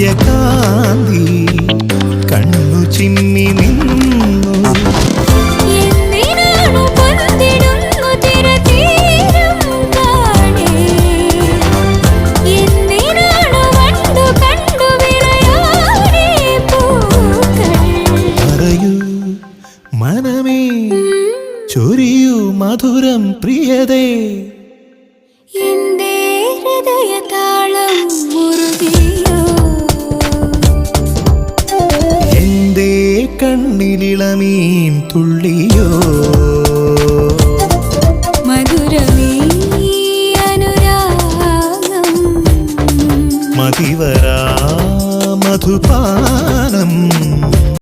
സൂര്യകാന്തി കണ്ണു ചിമ്മി നിന്നു. മനമേ മധുരം പ്രിയതേ. എന്തേ ഹൃദയ താളം കണ്ണിലിളമീൻ തുള്ളിയോ? മധുരമീ അനുരാഗം. മതിവരാ മധുപാ